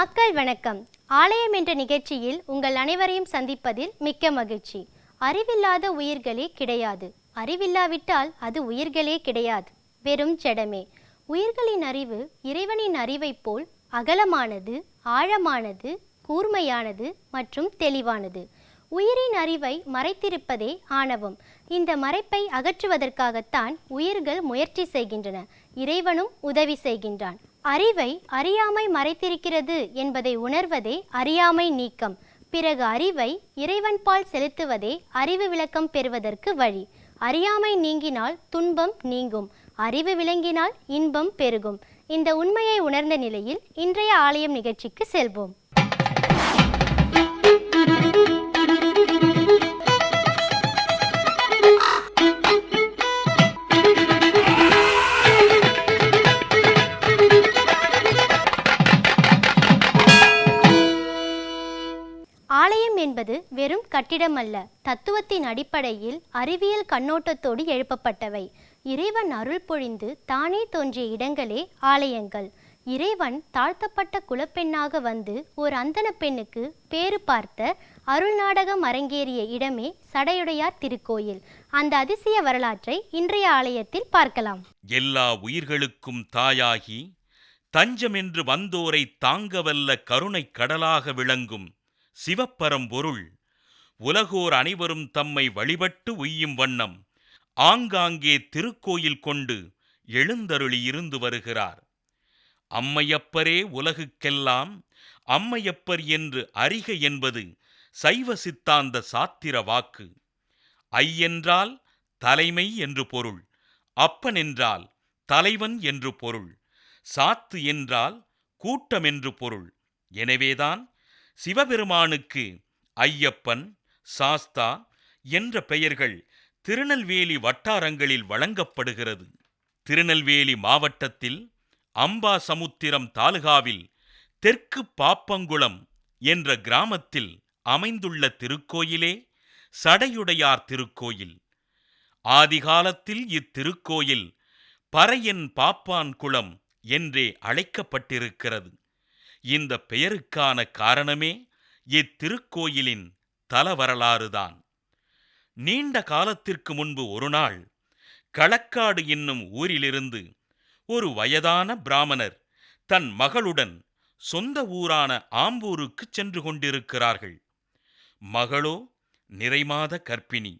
மக்கள் வணக்கம். ஆலயம் என்ற நிகழ்ச்சியில் உங்கள் அனைவரையும் சந்திப்பதில் மிக்க மகிழ்ச்சி. அறிவில்லாத உயிர்களே கிடையாது. அறிவில்லாவிட்டால் அது உயிர்களே கிடையாது. வெறும் ஜடமே. உயிர்களின் அறிவு இறைவனின் அறிவைப் போல் அகலமானது ஆழமானது கூர்மையானது மற்றும் தெளிவானது. உயிரின் அறிவை மறைத்திருப்பதே ஆணவம். இந்த மறைப்பை அகற்றுவதற்காகத்தான் உயிர்கள் முயற்சி செய்கின்றன. இறைவனும் உதவி செய்கின்றான். அறிவை அறியாமை மறைத்திருக்கிறது என்பதை உணர்வதே அறியாமை நீக்கம். பிறகு அறிவை இறைவன்பால் செலுத்துவதே அறிவு விளக்கம் பெறுவதற்கு வழி. அறியாமை நீங்கினால் துன்பம் நீங்கும். அறிவு விளங்கினால் இன்பம் பெருகும். இந்த உண்மையை உணர்ந்த நிலையில் இன்றைய ஆலயம் நிகழ்ச்சிக்கு செல்வோம். என்பது வெறும் கட்டிடம் அல்ல தத்துவத்தின் அடிப்படையில் அறிவியல் கண்ணோட்டத்தோடு எழுப்பப்பட்டவை. இறைவன் அருள் பொழிந்து தானே தோன்றிய இடங்களே ஆலயங்கள். இறைவன் தாழ்த்தப்பட்ட குலப்பெண்ணாக வந்து ஒரு அந்தன பெண்ணுக்கு பேறு பார்த்த அருள் நாடகம் அரங்கேறிய இடமே சடையுடையார் திருக்கோயில். அந்த அதிசய வரலாற்றை இன்றைய ஆலயத்தில் பார்க்கலாம். எல்லா உயிர்களுக்கும் தாயாகி தஞ்சமென்று வந்தோரை தாங்கவல்ல கருணை கடலாக விளங்கும் சிவப்பரம்பொருள். உலகோர் அனைவரும் தம்மை வழிபட்டு உய்யும் வண்ணம் ஆங்காங்கே திருக்கோயில் கொண்டு எழுந்தருளியிருந்து வருகிறார். அம்மையப்பரே உலகுக்கெல்லாம் அம்மையப்பர் என்று அறிக என்பது சைவ சித்தாந்த சாத்திர வாக்கு. ஐயென்றால் தலைமை என்று பொருள் அப்பன் என்றால் தலைவன் என்று பொருள் சாத்து என்றால் கூட்டம் என்று பொருள். எனவேதான் சிவபெருமானுக்கு ஐயப்பன் சாஸ்தா என்ற பெயர்கள் திருநெல்வேலி வட்டாரங்களில் வழங்கப்படுகிறது. திருநெல்வேலி மாவட்டத்தில் அம்பாசமுத்திரம் தாலுகாவில் தெற்கு பாப்பங்குளம் என்ற கிராமத்தில் அமைந்துள்ள திருக்கோயிலே சடையுடையார் திருக்கோயில். ஆதிகாலத்தில் இத்திருக்கோயில் பறையன் பாப்பான் குளம் என்றே அழைக்கப்பட்டிருக்கிறது. இந்த பெயருக்கான காரணமே இத்திருக்கோயிலின் தலவரலாறுதான். நீண்ட காலத்திற்கு முன்பு ஒரு நாள் களக்காடு என்னும் ஊரிலிருந்து ஒரு வயதான பிராமணர் தன் மகளுடன் சொந்த ஊரான ஆம்பூருக்கு சென்று கொண்டிருக்கிறார்கள். மகளோ நிறைமாத கர்ப்பிணி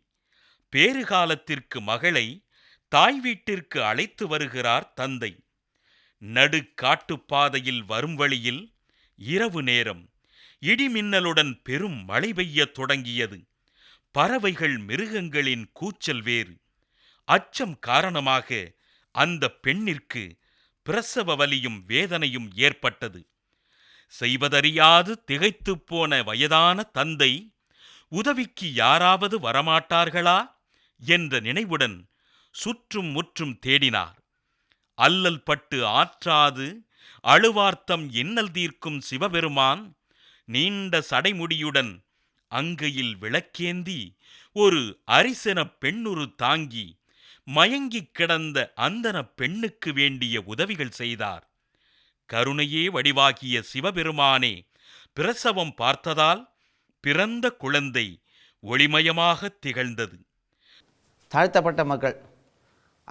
பேறுகாலத்திற்கு மகளை தாய் வீட்டிற்கு அழைத்து வருகிறார் தந்தை. நடு காட்டுப்பாதையில் வரும் வழியில் இரவு நேரம் இடிமின்னலுடன் பெரும் மழை பெய்யத் தொடங்கியது. பறவைகள் மிருகங்களின் கூச்சல் வேறு. அச்சம் காரணமாக அந்த பெண்ணிற்கு பிரசவ வலியும் வேதனையும் ஏற்பட்டது. செய்வதறியாது திகைத்துப் போன வயதான தந்தை உதவிக்கு யாராவது வரமாட்டார்களா? என்ற நினைவுடன் சுற்றும் முற்றும் தேடினார். அல்லல் பட்டு ஆற்றாது அழுவார்த்தம் இன்னல் தீர்க்கும் சிவபெருமான் நீண்ட சடைமுடியுடன் அங்கையில் விளக்கேந்தி ஒரு அரிசனப் பெண்ணுரு தாங்கி மயங்கிக் கிடந்த அந்தன பெண்ணுக்கு வேண்டிய உதவிகள் செய்தார். கருணையே வடிவாகிய சிவபெருமானே பிரசவம் பார்த்ததால் பிறந்த குழந்தை ஒளிமயமாகத் திகழ்ந்தது. தாழ்த்தப்பட்ட மக்கள்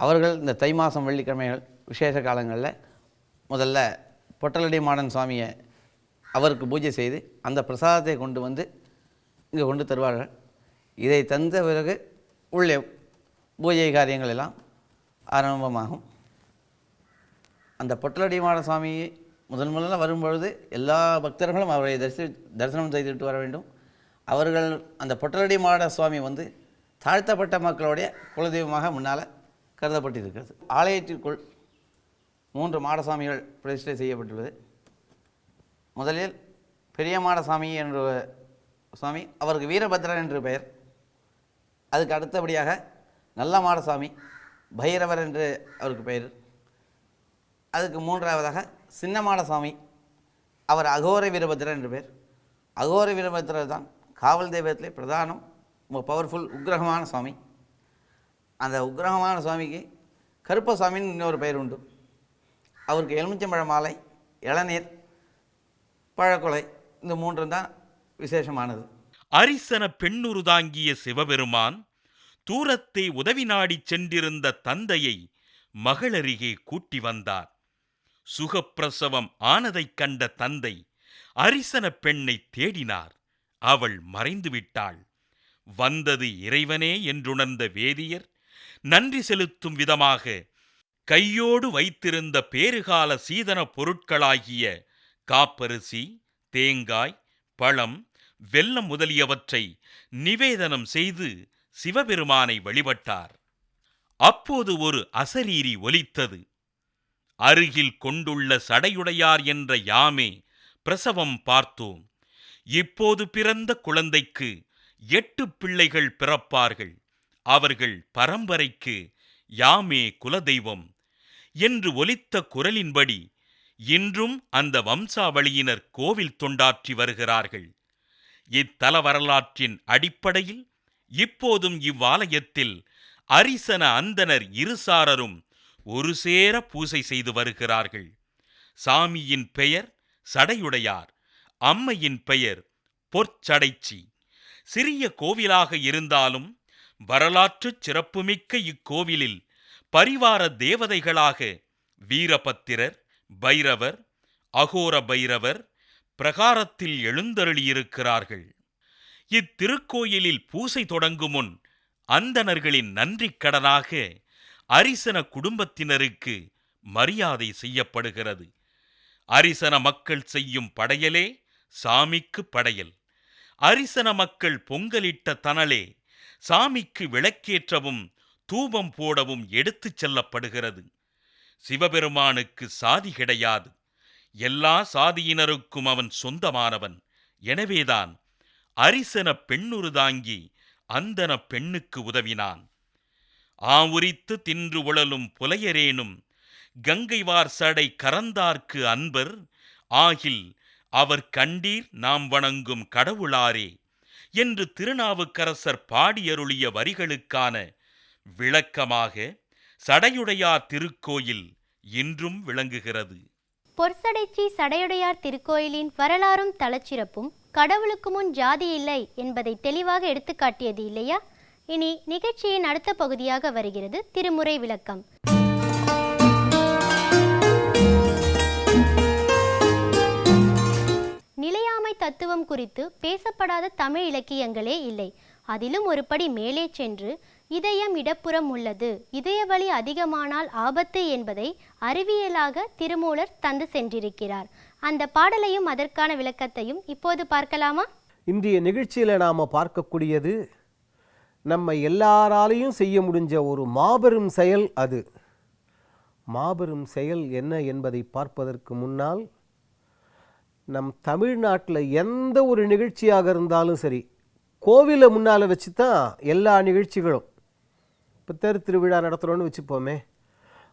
அவர்கள் இந்த தை மாதம் வெள்ளிக்கிழமைகள் விசேஷ காலங்களில் முதல்ல பொட்டலடி மாடன் சுவாமியை அவருக்கு பூஜை செய்து அந்த பிரசாதத்தை கொண்டு வந்து இங்கே கொண்டு தருவார்கள். இதை தந்த பிறகு உள்ளே பூஜை காரியங்கள் எல்லாம் ஆரம்பமாகும். அந்த பொட்டலடி மாட சுவாமி முதன் முதல்ல வரும்பொழுது எல்லா பக்தர்களும் அவரை தரிசி தரிசனம் செய்துவிட்டு வர வேண்டும். அவர்கள் அந்த பொட்டலடி மாட சுவாமி வந்து தாழ்த்தப்பட்ட மக்களுடைய குலதெய்வமாக முன்னால் கருதப்பட்டிருக்கிறது. ஆலயத்திற்குள் மூன்று மாடசாமிகள் பிரதிஷ்டை செய்யப்பட்டுள்ளது. முதலில் பெரிய மாடசாமி என்ற சுவாமி அவருக்கு வீரபத்ரன் என்று பெயர். அதுக்கு அடுத்தபடியாக நல்ல மாடசாமி பைரவர் என்று அவருக்கு பெயர். அதுக்கு மூன்றாவதாக சின்ன மாடசாமி அவர் அகோர வீரபத்ரன் என்று பெயர். அகோர வீரபத்ரர் தான் காவல் தெய்வத்திலே பிரதானம் ரொம்ப பவர்ஃபுல் உக்ரகமான சுவாமி. அந்த உக்கிரகமான சுவாமிக்கு கருப்பசாமின்னு இன்னொரு பெயர் உண்டு அவருக்கு எலுமிச்சம்பழ மாலை இளநீர் பழக்கொலை இந்த மூன்றும் தான் விசேஷமானது. அரிசன பெண்ணுரு தாங்கிய சிவபெருமான் தூரத்தை உதவி நாடிச் சென்றிருந்த தந்தையை மகளருகே கூட்டி வந்தார். சுகப்பிரசவம் ஆனதைக் கண்ட தந்தை அரிசன பெண்ணை தேடினார். அவள் மறைந்து விட்டாள் வந்தது இறைவனே என்றுணர்ந்த வேதியர் நன்றி செலுத்தும் விதமாக கையோடு வைத்திருந்த பேறுகால சீதன பொருட்களாகிய காப்பரிசி தேங்காய் பழம் வெல்லம் முதலியவற்றை நிவேதனம் செய்து சிவபெருமானை வழிபட்டார். அப்போது ஒரு அசரீரி ஒலித்தது. அருகில் கொண்டுள்ள சடையுடையார் என்ற யாமே பிரசவம் பார்த்தோம். இப்போது பிறந்த குழந்தைக்கு எட்டு பிள்ளைகள் பிறப்பார்கள். அவர்கள் பரம்பரைக்கு யாமே குலதெய்வம் என்று ஒலித்த குரலின்படி இன்றும் அந்த வம்சாவளியினர் கோவில் தொண்டாற்றி வருகிறார்கள். இத்தல வரலாற்றின் அடிப்படையில் இப்போதும் இவ்வாலயத்தில் அரிசன அந்தனர் இருசாரரும் ஒரு சேர பூசை செய்து வருகிறார்கள். சாமியின் பெயர் சடையுடையார் அம்மையின் பெயர் பொற்சடைச்சி. சிறிய கோவிலாக இருந்தாலும் வரலாற்றுச் சிறப்புமிக்க இக்கோவிலில் பரிவார தேவதைகளாக வீரபத்திரர் பைரவர் அகோர பைரவர் பிரகாரத்தில் எழுந்தருளியிருக்கிறார்கள். இத்திருக்கோயிலில் பூசை தொடங்கும் முன் அந்தணர்களின் நன்றிக் கடனாக அரிசன குடும்பத்தினருக்கு மரியாதை செய்யப்படுகிறது. அரிசன மக்கள் செய்யும் படையலே சாமிக்கு படையல். அரிசன மக்கள் பொங்கலிட்ட தனலே சாமிக்கு விளக்கேற்றவும் தூபம் போடவும் எடுத்துச் செல்லப்படுகிறது. சிவபெருமானுக்கு சாதி கிடையாது. எல்லா சாதியினருக்கும் அவன் சொந்தமானவன். எனவேதான் அரிசன பெண்ணுரு தாங்கி அந்தன பெண்ணுக்கு உதவினான். ஆவுரித்து தின்று உழலும் புலையரேனும் கங்கைவார் சடை கரந்தார்க்கு அன்பர் ஆகில் அவர் கண்டீர் நாம் வணங்கும் கடவுளாரே. என்று திருநாவுக்கரசர் பாடியருளிய வரிகளுக்கான விளக்கமாக சடையுடையார் திருக்கோயில் இன்றும் விளங்குகிறது. பொற்சடைச்சி சடையுடையார் திருக்கோயிலின் வரலாறும் தலச்சிறப்பும் கடவுளுக்கு முன் ஜாதி இல்லை என்பதை தெளிவாக எடுத்துக்காட்டியது இல்லையா? இனி நிகழ்ச்சியின் அடுத்த பகுதியாக வருகிறது திருமுறை விளக்கம். நிலையாமை தத்துவம் குறித்து பேசப்படாத தமிழ் இலக்கியங்களே இல்லை. அதிலும் ஒருபடி மேலே சென்று இதயம் இடப்புறம் உள்ளது. இதய வலி அதிகமானால் ஆபத்து என்பதை அறிவியலாக திருமூலர் தந்து சென்றிருக்கிறார். அந்த பாடலையும் அதற்கான விளக்கத்தையும் இப்போது பார்க்கலாமா? இன்றைய நிகழ்ச்சியில் நாம் பார்க்கக்கூடியது நம்ம எல்லாராலையும் செய்ய முடிஞ்ச ஒரு மாபெரும் செயல் அது. மாபெரும் செயல் என்ன என்பதை பார்ப்பதற்கு முன்னால் நம் தமிழ்நாட்டில் எந்த ஒரு நிகழ்ச்சியாக இருந்தாலும் சரி கோவிலை முன்னால் வச்சு தான் எல்லா நிகழ்ச்சிகளும். இப்போ தெரு திருவிழா நடத்துகிறோன்னு வச்சுப்போமே.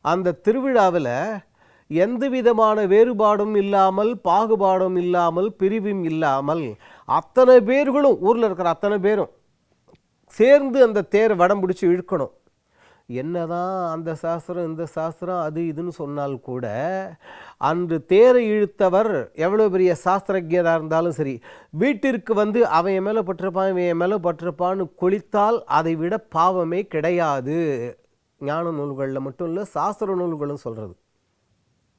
அந்த திருவிழாவில் எந்த விதமான வேறுபாடும் இல்லாமல் பாகுபாடும் இல்லாமல் பிரிவும் இல்லாமல் அத்தனை பேர்களும் ஊரில் இருக்கிற அத்தனை பேரும் சேர்ந்து அந்த தேரை வடம் பிடிச்சி இழுக்கணும். என்னதான் அந்த சாஸ்திரம் இந்த சாஸ்திரம் அது இதுன்னு சொன்னால் கூட அன்று தேரை இழுத்தவர் எவ்வளோ பெரிய சாஸ்திரஜராக இருந்தாலும் சரி வீட்டிற்கு வந்து அவன் என் மேலே பட்டிருப்பான் இவன் என் மேலே பட்டிருப்பான்னு கொளித்தால் அதை விட பாவமே கிடையாது. ஞான நூல்களில் மட்டும் இல்லை சாஸ்திர நூல்களும் சொல்கிறது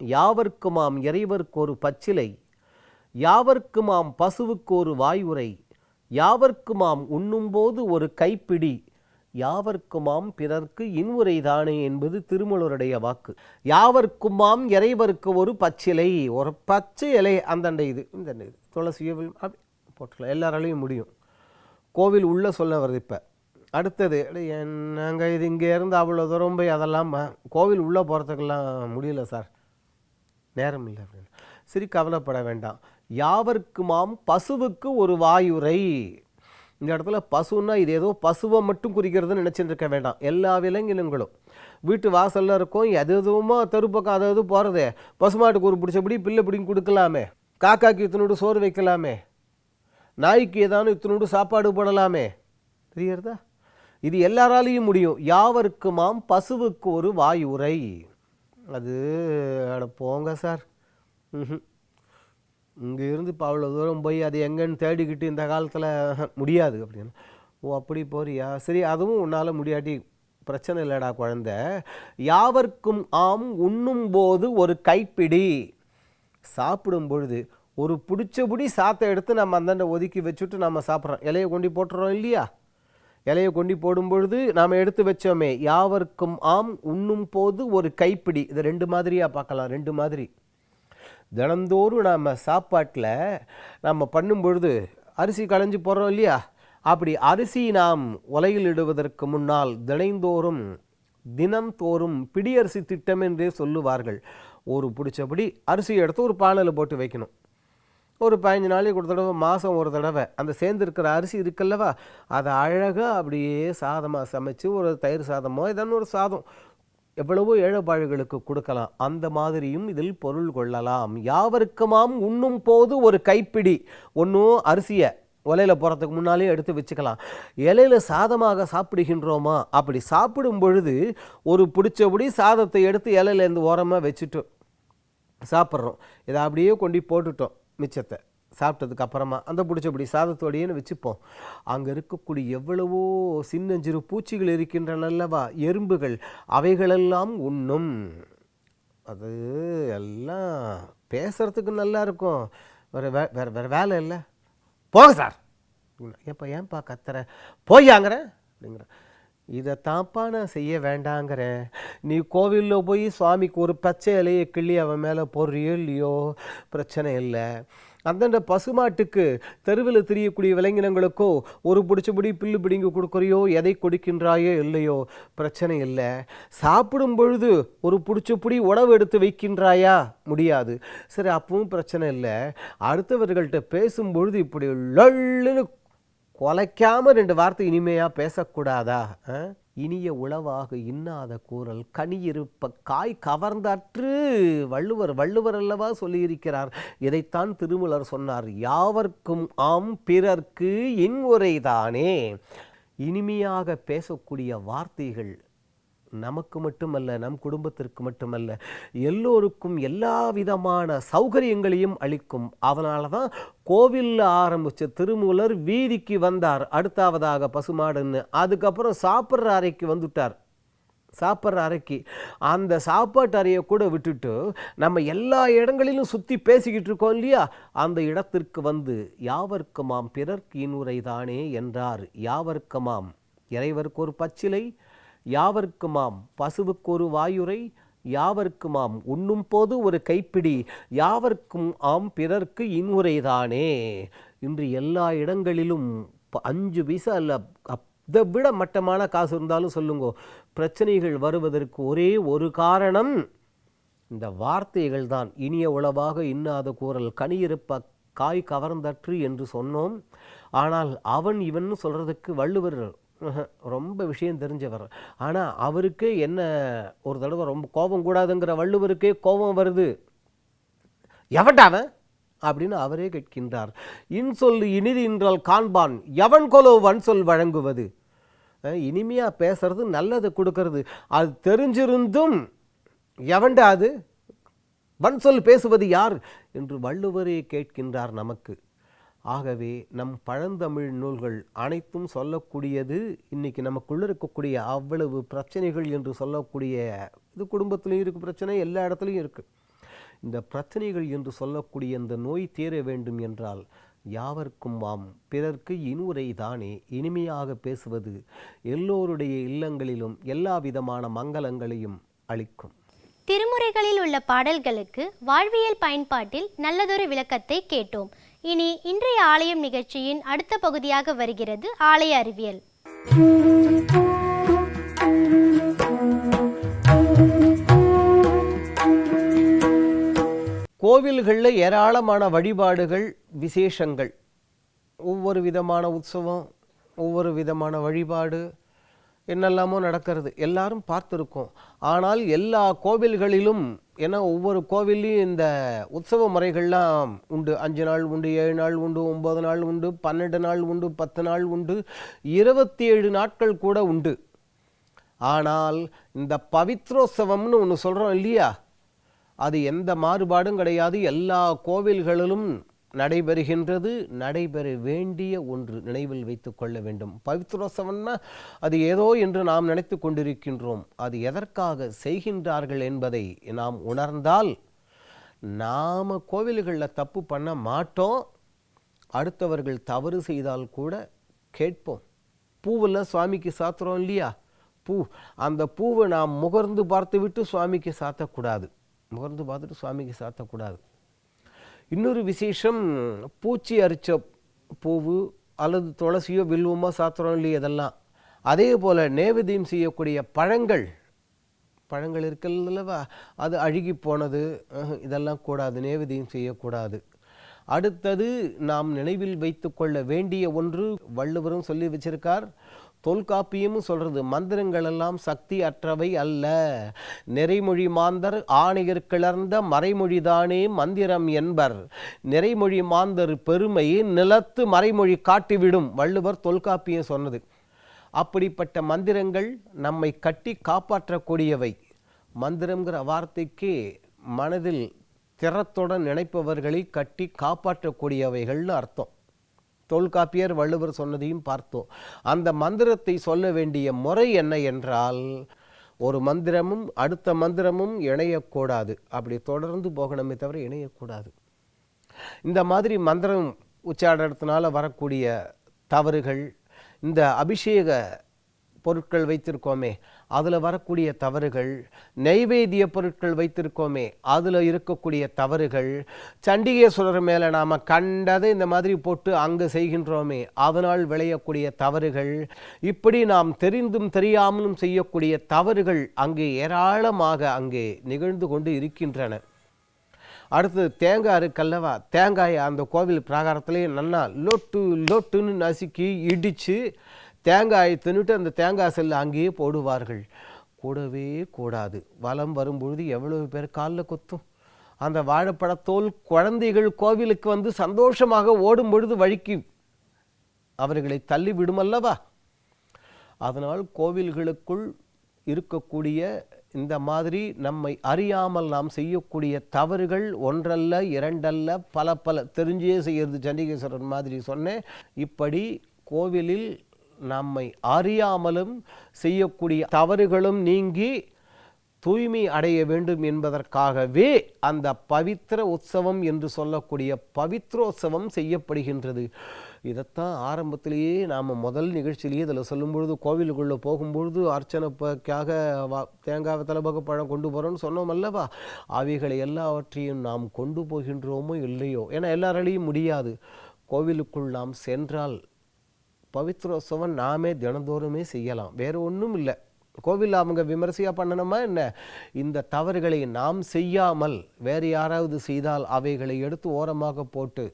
யாவர்க்குமாம் இறைவர்க்கு ஒரு பச்சிலை யாவர்க்குமாம் பசுவுக்கு ஒரு வாயுரை யாவர்க்குமாம் உண்ணும்போது ஒரு கைப்பிடி யாவர்க்குமாம் பிறர்க்கு இன்முறைதானே என்பது திருமலருடைய வாக்கு. யாவர்க்குமாம் இறைவருக்கு ஒரு பச்சிலை ஒரு பச்சை இலை அந்தண்ட இது இந்த இது துளசியோ அப்படி போட்டுக்கலாம். எல்லாராலையும் முடியும். கோவில் உள்ளே சொல்ல வருது இப்போ. அடுத்தது நாங்கள் இது இங்கே இருந்து அவ்வளோ தூரம் போய் அதெல்லாம் கோவில் உள்ளே போகிறதுக்கெல்லாம் முடியல சார். நேரம் இல்லை அப்படின்னு. சரி கவலைப்பட வேண்டாம். யாவர்க்குமாம் பசுவுக்கு ஒரு வாயுரை இந்த இடத்துல பசுன்னா இது ஏதோ பசுவை மட்டும் குறிக்கிறதுன்னு நினச்சிட்டு இருக்க வேண்டாம். எல்லா விலங்கினங்களும். வீட்டு வாசலில் இருக்கும் எது எதுவுமோ தெருப்பக்கம் அதாவது அது போகிறதே பசுமாட்டுக்கு ஒரு பிடிச்சபடி பிள்ளை பிடிங்கி கொடுக்கலாமே. காக்காக்கு இத்தனோடு சோறு வைக்கலாமே. நாய்க்கு ஏதானும் இத்தனோடு சாப்பாடு போடலாமே. தெரியறதா இது எல்லாராலையும் முடியும். யாவருக்குமாம் பசுவுக்கு ஒரு வாயுரை. அது அட போங்க சார். ம்ஹும். இங்கே இருந்து இப்போ அவ்வளோ தூரம் போய் அது எங்கன்னு தேடிக்கிட்டு இந்த காலத்தில் முடியாது அப்படின்னு. ஓ அப்படி போறியா? சரி அதுவும் உன்னால் முடியாட்டி பிரச்சனை இல்லைடா குழந்த. யாவர்க்கும் ஆம் உண்ணும் போது ஒரு கைப்பிடி. சாப்பிடும் பொழுது ஒரு பிடிச்சபடி சாத்தை எடுத்து நம்ம அந்தாண்ட ஒதுக்கி வச்சுட்டு நம்ம சாப்பிட்றோம். இலையை கொண்டு போட்டுறோம் இல்லையா? இலையை கொண்டு போடும் பொழுது நாம் எடுத்து வச்சோமே யாவர்க்கும் ஆம் உண்ணும் போது ஒரு கைப்பிடி. இதை ரெண்டு மாதிரியாக பார்க்கலாம் ரெண்டு மாதிரி. தினந்தோறும் நாம் சாப்பாட்டில் நம்ம பண்ணும்பொழுது அரிசி களைஞ்சு போடுறோம் இல்லையா? அப்படி அரிசி நாம் உலையில் இடுவதற்கு முன்னால் தினைந்தோறும் தினந்தோறும் பிடியரிசி திட்டம் என்றே சொல்லுவார்கள். ஒரு பிடிச்சபடி அரிசி எடுத்து ஒரு பானையில் போட்டு வைக்கணும். ஒரு பதினஞ்சு நாளைக்கு ஒரு தடவை மாதம் ஒரு தடவை அந்த சேர்ந்துருக்கிற அரிசி இருக்குல்லவா? அதை அழகாக அப்படியே சாதமாக சமைச்சு ஒரு தயிர் சாதமோ ஏதான ஒரு சாதம் எவ்வளவோ ஏழைப்பாழுகளுக்கு கொடுக்கலாம். அந்த மாதிரியும் இதில் பொருள் கொள்ளலாம். யாவருக்குமாம் உண்ணும் போது ஒரு கைப்பிடி. ஒன்றும் அரிசியை ஒலையில் போகிறதுக்கு முன்னாலே எடுத்து வச்சுக்கலாம். இலையில சாதமாக சாப்பிடுகின்றோமா? அப்படி சாப்பிடும் பொழுது ஒரு பிடிச்சபடி சாதத்தை எடுத்து இலையிலேருந்து ஓரமாக வச்சுட்டு சாப்பிட்றோம். இதை அப்படியே கொண்டு போட்டுட்டோம் மிச்சத்தை. சாப்பிட்டதுக்கு அப்புறமா அந்த பிடிச்சபடி சாதத்தோடையேன்னு வச்சுப்போம். அங்கே இருக்கக்கூடிய எவ்வளவோ சின்னஞ்சிறு பூச்சிகள் இருக்கின்றன அல்லவா எறும்புகள் அவைகளெல்லாம் உண்ணும். அது எல்லாம் பேசுகிறதுக்கு நல்லா இருக்கும். வேறு வே வேறு வேறு வேலை இல்லை. போங்க சார். ஏப்பா ஏன்பா கத்துற? போயாங்கிறேன் அப்படிங்கிறேன் இதை தாப்பா நான் செய்ய வேண்டாங்கிறேன். நீ கோவிலில் போய் சுவாமிக்கு ஒரு பச்சை இலையை கிள்ளி அவன் மேலே போடுறியோ இல்லையோ? பிரச்சனை இல்லை. அந்தந்த பசுமாட்டுக்கு தெருவில் திரியக்கூடிய விலங்கினங்களுக்கோ ஒரு பிடிச்சபடி பில்லு பிடிங்கி கொடுக்குறியோ எதை கொடுக்கின்றாயோ இல்லையோ பிரச்சனை இல்லை. சாப்பிடும் பொழுது ஒரு பிடிச்சபடி உணவு எடுத்து வைக்கின்றாயா? முடியாது. சரி அப்பவும் பிரச்சனை இல்லை. அடுத்தவர்கள்ட்ட பேசும்பொழுது இப்படி லள்ளுன்னு கொலைக்காமல் ரெண்டு வார்த்தை இனிமையாக பேசக்கூடாதா? ஆ? இனிய உளவாக இன்னாத கூறல் கனியிருப்ப காய் கவர்ந்தற்று வள்ளுவர் வள்ளுவர் அல்லவா சொல்லியிருக்கிறார். இதைத்தான் திருமலர் சொன்னார் யாவர்க்கும் ஆம் பிறர்க்கு இன்முறைதானே இனிமையாக பேசக்கூடிய வார்த்தைகள் நமக்கு மட்டுமல்ல நம் குடும்பத்திற்கு மட்டுமல்ல எல்லோருக்கும் எல்லா விதமான சௌகரியங்களையும் அளிக்கும். அதனால தான் கோவிலில் ஆரம்பித்த திருமூலர் வீதிக்கு வந்தார். அடுத்தாவதாக பசுமாடுன்னு. அதுக்கப்புறம் சாப்பிட்ற அறைக்கு வந்துட்டார். சாப்பிட்ற அறைக்கு. அந்த சாப்பாட்டு அறையை கூட விட்டுட்டு நம்ம எல்லா இடங்களிலும் சுற்றி பேசிக்கிட்டு இருக்கோம் இல்லையா? அந்த இடத்திற்கு வந்து யாவர்க்குமாம் பிறர்க்கு இன்னுரை தானே என்றார். யாவர்க்குமாம்? இறைவருக்கு ஒரு பச்சிலை யாவர்க்குமாம் பசுவுக்கு ஒரு வாயுரை யாவர்க்குமாம் உண்ணும் போது ஒரு கைப்பிடி யாவர்க்கும் ஆம் பிறர்க்கு இன்முறைதானே இன்று எல்லா இடங்களிலும் ப- அஞ்சு பைசா அல்ல அதை விட மட்டமான காசு இருந்தாலும் சொல்லுங்க. பிரச்சனைகள் வருவதற்கு ஒரே ஒரு காரணம் இந்த வார்த்தைகள் தான். இனிய உளவாக இன்னாத கூறல் கனியிருப்ப காய் கவர்ந்தற்று என்று சொன்னோம். ஆனால் அவன் இவன் சொல்கிறதுக்கு வள்ளுவர் ரொம்ப விஷயம் தெரிஞ்சவர். ஆனால் அவருக்கே என்ன ஒரு தடவை ரொம்ப கோபம் கூடாதுங்கிற வள்ளுவருக்கே கோபம் வருது. எவன்டா அவன்? அப்படின்னு அவரே கேட்கின்றார். இன்சொல் இனிது என்றால் காண்பான் எவன் கொலோ வன்சொல் வழங்குவது? இனிமையாக பேசுறது நல்லது கொடுக்கறது. அது தெரிஞ்சிருந்தும் எவன்டா அது? வன்சொல் பேசுவது யார்? என்று வள்ளுவரே கேட்கின்றார் நமக்கு. ஆகவே நம் பழந்தமிழ் நூல்கள் அனைத்தும் சொல்லக்கூடியது இன்றைக்கி நமக்குள்ள இருக்கக்கூடிய அவ்வளவு பிரச்சனைகள் என்று சொல்லக்கூடிய இது குடும்பத்திலையும் இருக்குது பிரச்சனை எல்லா இடத்துலையும் இருக்குது இந்த பிரச்சனைகள் என்று சொல்லக்கூடிய இந்த நோய் தீர வேண்டும் என்றால் யாவர்க்கும் வாம் பிறர்க்கு இனுரை தானே இனிமையாக பேசுவது எல்லோருடைய இல்லங்களிலும் எல்லா விதமான மங்களங்களையும் அளிக்கும். திருமுறைகளில் உள்ள பாடல்களுக்கு வாழ்வியல் பயன்பாட்டில் நல்லதொரு விளக்கத்தை கேட்டோம். இனி இன்றைய ஆலயம் நிகழ்ச்சியின் அடுத்த பகுதியாக வருகிறது ஆலய அறிவியல். கோவில்களில் ஏராளமான வழிபாடுகள் விசேஷங்கள். ஒவ்வொரு விதமான உற்சவம் ஒவ்வொரு விதமான வழிபாடு என்னெல்லாமோ நடக்கிறது. எல்லாரும் பார்த்துருக்கோம். ஆனால் எல்லா கோவில்களிலும் ஏன்னா ஒவ்வொரு கோவில்லையும் இந்த உற்சவ முறைகள்லாம் உண்டு. அஞ்சு நாள் உண்டு ஏழு நாள் உண்டு ஒம்பது நாள் உண்டு பன்னெண்டு நாள் உண்டு பத்து நாள் உண்டு இருபத்தி ஏழு நாட்கள் கூட உண்டு. ஆனால் இந்த பவித்ரோத்சவம்னு ஒன்று சொல்கிறோம் இல்லையா? அது எந்த மாறுபாடும் கிடையாது. எல்லா கோவில்களிலும் நடைபெறுகின்றது நடைபெற வேண்டிய ஒன்று நினைவில் வைத்து கொள்ள வேண்டும். பவித்ரோசவன்னா அது ஏதோ என்று நாம் நினைத்து கொண்டிருக்கின்றோம். அது எதற்காக செய்கின்றார்கள் என்பதை நாம் உணர்ந்தால் நாம் கோவில்களில் தப்பு பண்ண மாட்டோம். அடுத்தவர்கள் தவறு செய்தால் கூட கேட்போம். பூவெல்லாம் சுவாமிக்கு சாத்துறோம் இல்லையா? பூ அந்த பூவை நாம் முகர்ந்து பார்த்து விட்டு சுவாமிக்கு சாத்தக்கூடாது. முகர்ந்து பார்த்துட்டு சுவாமிக்கு சாத்தக்கூடாது. இன்னொரு விசேஷம் பூச்சி அரிச்ச பூவு அல்லது துளசியோ வில்வமோ சாத்திரம் இல்லையோ இதெல்லாம். அதே போல் நேவேத்தியம் செய்யக்கூடிய பழங்கள். பழங்கள் இருக்கல்லவா அது அழுகி போனது இதெல்லாம் கூடாது நேவேத்தியம் செய்யக்கூடாது. அடுத்தது நாம் நினைவில் வைத்துக்கொள்ள வேண்டிய ஒன்று வள்ளுவரும் சொல்லி வச்சிருக்கார் தொல்காப்பியமும் சொல்றது மந்திரங்கள் எல்லாம் சக்தி அற்றவை அல்ல. நிறைமொழி மாந்தர் ஆணையர் கிளர்ந்த மறைமொழிதானே மந்திரம் என்பர். நிறைமொழி மாந்தர் பெருமை நிலத்து மறைமொழி காட்டிவிடும் வள்ளுவர் தொல்காப்பியம் சொன்னது. அப்படிப்பட்ட மந்திரங்கள் நம்மை கட்டி காப்பாற்றக்கூடியவை. மந்திரங்கிற வார்த்தைக்கு மனதில் திறத்துடன் நினைப்பவர்களை கட்டி காப்பாற்றக்கூடியவைகள்னு அர்த்தம். தொல்காப்பியர் வள்ளுவர் சொன்னதையும் பார்த்தோம். அந்த மந்திரத்தை சொல்ல வேண்டிய முறை என்ன என்றால் ஒரு மந்திரமும் அடுத்த மந்திரமும் இணையக்கூடாது. அப்படி தொடர்ந்து போகணுமே தவிர இணையக்கூடாது. இந்த மாதிரி மந்திரம் உச்சாடனத்தினால வரக்கூடிய தவறுகள் இந்த அபிஷேக பொருட்கள் வைத்திருக்கோமே அதில் வரக்கூடிய தவறுகள் நைவேத்திய பொருட்கள் வைத்திருக்கோமே அதில் இருக்கக்கூடிய தவறுகள் சண்டிகேஸ்வரர் மேலே நாம் கண்டதை இந்த மாதிரி போட்டு அங்கே செய்கின்றோமே அதனால் விளையக்கூடிய தவறுகள் இப்படி நாம் தெரிந்தும் தெரியாமலும் செய்யக்கூடிய தவறுகள் அங்கே ஏராளமாக அங்கே நிகழ்ந்து கொண்டு இருக்கின்றன. அடுத்தது தேங்காய் இருக்கல்லவா தேங்காயை அந்த கோவில் பிராகாரத்திலேயே நல்லா லொட்டு லொட்டுன்னு நசுக்கி இடித்து தேங்காயை தின்னுட்டு அந்த தேங்காய் செல்லை அங்கேயே போடுவார்கள். கூடவே கூடாது. வலம் வரும்பொழுது எவ்வளவு பேர் காலில் கொத்தும். அந்த வாழைப்பழத்தோல் குழந்தைகள் கோவிலுக்கு வந்து சந்தோஷமாக ஓடும் பொழுது வழிக்கு அவர்களை தள்ளி விடுமல்லவா? அதனால் கோவில்களுக்குள் இருக்கக்கூடிய இந்த மாதிரி நம்மை அறியாமல் நாம் செய்யக்கூடிய தவறுகள் ஒன்றல்ல இரண்டல்ல பல பல தெரிஞ்சே செய்கிறது சண்டிகேஸ்வரன் மாதிரி சொன்னேன். இப்படி கோவிலில் நம்மை அறியாமலும் செய்யக்கூடிய தவறுகளும் நீங்கி தூய்மை அடைய வேண்டும் என்பதற்காகவே அந்த பவித்திர உற்சவம் என்று சொல்லக்கூடிய பவித்ரோத்சவம் செய்யப்படுகின்றது. இதைத்தான் ஆரம்பத்திலேயே நாம் முதல் நிகழ்ச்சியிலேயே இதில் சொல்லும்பொழுது கோவிலுக்குள்ளே போகும்பொழுது அர்ச்சனைக்காக வா தேங்காய் தலைபக பழம் கொண்டு போகிறோம்னு சொன்னோம் அல்லவா? அவைகளை எல்லாவற்றையும் நாம் கொண்டு போகின்றோமோ இல்லையோ? ஏன்னா எல்லாராலையும் முடியாது. கோவிலுக்குள் நாம் சென்றால் பவித்ரோத்சவம் நாமே தினந்தோறுமே செய்யலாம். வேறு ஒன்றும் இல்லை. கோவில் அவங்க விமர்சையாக பண்ணணுமா என்ன? இந்த தவறுகளை நாம் செய்யாமல் வேறு யாராவது செய்தால் அவைகளை எடுத்து ஓரமாக போட்டு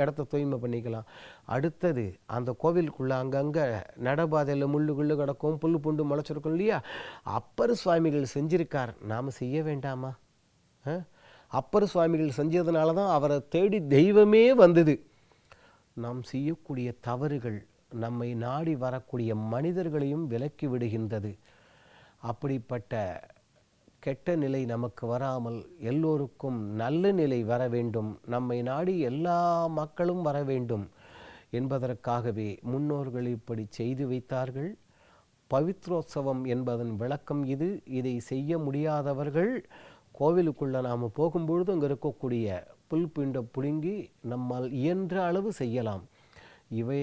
இடத்த தூய்மை பண்ணிக்கலாம். அடுத்தது அந்த கோவிலுக்குள்ளே அங்கங்கே நடபாதையில் முள்ளு குள்ளு கிடக்கும் புல் புண்டு முளைச்சிருக்கும் இல்லையா? அப்பர் சுவாமிகள் செஞ்சிருக்கார். நாம் செய்ய வேண்டாமா? அப்பர் சுவாமிகள் செஞ்சதுனால தான் அவரை தேடி தெய்வமே வந்தது. நாம் செய்யக்கூடிய தவறுகள் நம்மை நாடி வரக்கூடிய மனிதர்களையும் விலக்கி விடுகின்றது. அப்படிப்பட்ட கெட்ட நிலை நமக்கு வராமல் எல்லோருக்கும் நல்ல நிலை வர வேண்டும். நம்மை நாடி எல்லா மக்களும் வர வேண்டும் என்பதற்காகவே முன்னோர்கள் இப்படி செய்து வைத்தார்கள். பவித்ரோத்சவம் என்பதன் விளக்கம் இது. இதை செய்ய முடியாதவர்கள் கோவிலுக்குள்ளே நாம் போகும்பொழுது அங்கே இருக்கக்கூடிய புல் பிண்டை பிடுங்கி நம்மால் இயன்ற அளவு செய்யலாம். இவை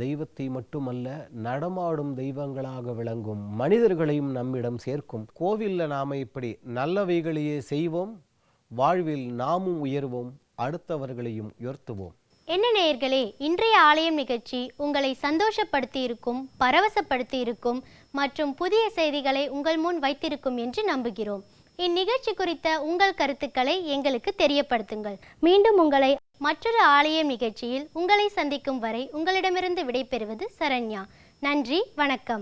தெய்வத்தை மட்டுமல்ல நடமாடும் தெய்வங்களாக விளங்கும் மனிதர்களையும் நம்மிடம் சேர்க்கும். கோவிலில் நாம் இப்படி நல்லவைகளையே செய்வோம் வாழ்வில் நாமும் உயர்வோம் அடுத்தவர்களையும் உயர்த்துவோம். என்ன நேயர்களே இன்றைய ஆலயம் நிகழ்ச்சி உங்களை சந்தோஷப்படுத்தி இருக்கும் பரவசப்படுத்தி இருக்கும் மற்றும் புதிய செய்திகளை உங்கள் முன் வைத்திருக்கும் என்று நம்புகிறோம். இந்நிகழ்ச்சி குறித்த உங்கள் கருத்துக்களை எங்களுக்கு தெரியப்படுத்துங்கள். மீண்டும் உங்களை மற்றொரு ஆலயம் நிகழ்ச்சியில் உங்களை சந்திக்கும் வரை உங்களிடமிருந்து விடைபெறுவது சரண்யா. நன்றி வணக்கம்.